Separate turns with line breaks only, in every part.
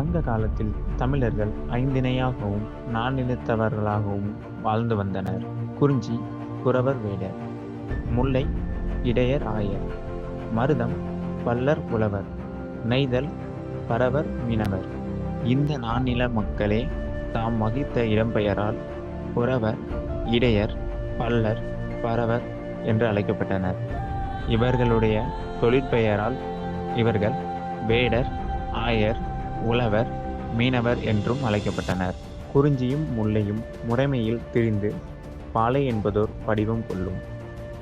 சங்க காலத்தில் தமிழர்கள் ஐந்திணையாகவும் நானிலத்தவர்களாகவும் வாழ்ந்து வந்தனர். குறிஞ்சி குறவர் வேடர் முல்லை இடையர் ஆயர் மருதம் பல்லர் புலவர் நெய்தல் பரவர் மீனவர். இந்த நானில மக்களே தாம் வகித்த இடம்பெயரால் புறவர் இடையர் பல்லர் பரவர் என்று அழைக்கப்பட்டனர். இவர்களுடைய தொழிற்பெயரால் இவர்கள் வேடர் ஆயர் உழவர் மீனவர் என்றும் அழைக்கப்பட்டனர். குறிஞ்சியும் முல்லையும் முறைமையில் திரிந்து பாலை என்பதோர் வடிவம் கொள்ளும்.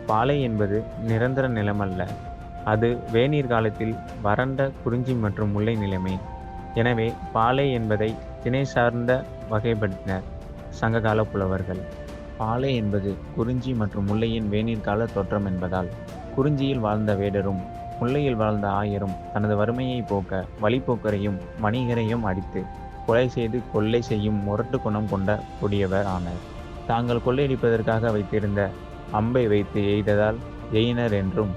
பாலை என்பது நிரந்தர நிலமல்ல. அது வேநீர் காலத்தில் வறண்ட குறிஞ்சி மற்றும் முல்லை நிலைமை. எனவே பாலை என்பதை திணை சார்ந்த வகைப்படுத்தினர் சங்ககால புலவர்கள். பாலை என்பது குறிஞ்சி மற்றும் முல்லையின் வேநீர் கால தோற்றம் என்பதால் குறிஞ்சியில் வாழ்ந்த வேடரும் முல்லையில் வாழ்ந்த ஆயரும் தனது வறுமையை போக்க வழிப்போக்கரையும் வணிகரையும் அடித்து கொலை செய்து கொள்ளை செய்யும் முரட்டு குணம் கொண்ட கொடியவர் ஆனர். தாங்கள் கொள்ளையடிப்பதற்காக வைத்திருந்த அம்பை வைத்து எய்ததால் எயினர் என்றும்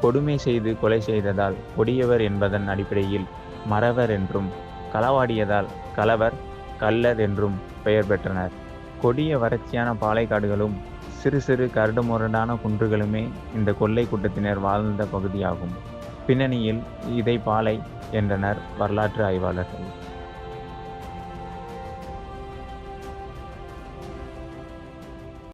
கொடுமை செய்து கொலை செய்ததால் கொடியவர் என்பதன் அடிப்படையில் மறவர் என்றும் களவாடியதால் கலவர் கள்ளர் என்றும் பெயர் பெற்றனர். கொடிய வறட்சியான பாலைக்காடுகளும் சிறு சிறு கரடுமுரடான குன்றுகளுமே இந்த கொள்ளை கூட்டத்தினர் வாழ்ந்த பகுதியாகும். பின்னணியில் இதை பாலை என்றனர் வரலாற்று ஆய்வாளர்கள்.